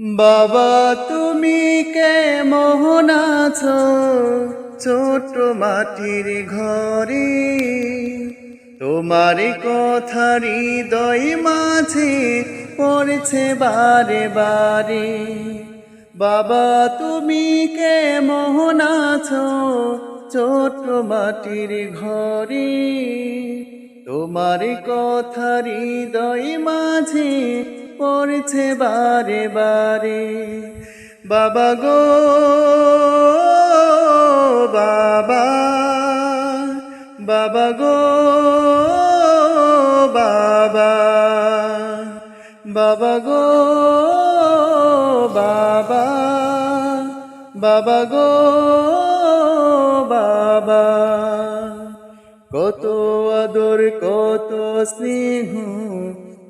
বাবা, তুমি কেমন আছো? ছোট মাটির ঘরে। তোমার কথা হৃদয় মাঝে পড়ছে বারে বারে। বাবা, তুমি কেমন আছো? ছোট মাটির ঘরে। তোমার কথা হৃদয় মাঝে পড়ছে বারে বারে। বাবা গো, বাবা বাবা গো, বাবা বাবা গো, বাবা বাবা গো, বাবা। কত আদর, কত স্নেহ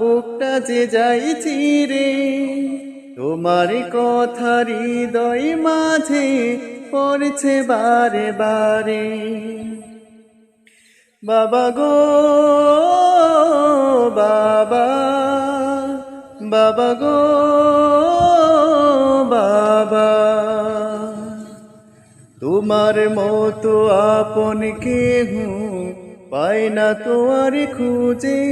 বুকটা যে যাই চিরে তোমার কথা হৃদয় মাঝে পড়ছে বারে বারে। বাবা গো, বাবা বাবা গো, বাবা, তোমার মতো আপন কেহ পায় না তোমার খুঁজে।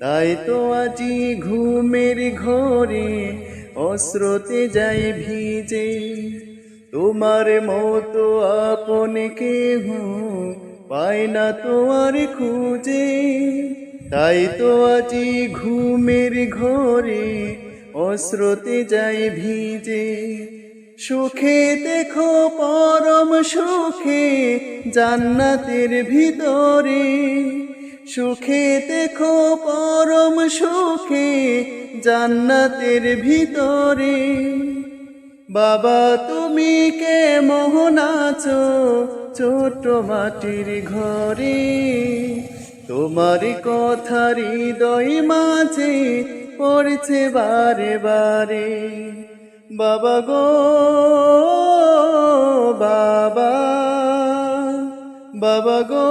তাই তো আজি ঘুমের ঘরে অস্রোতে যাই ভিজে। তোমার মতো আপন কেহ পায় না তোমার খুঁজে। তাই তো আজি ঘুমের ঘরে অস্রোতে যাই ভিজে। সুখে দেখো পরম সুখে জান্নাতের ভিতরে। সুখে দেখো পরম সুখে জান্নাতের ভিতরে। বাবা, তুমি কে মোহন আছো ছোট মাটির ঘরে? তোমার কথা হৃদয় মাঝে পড়ছে বারে বারে। বাবা গো, বাবা বাবা গো।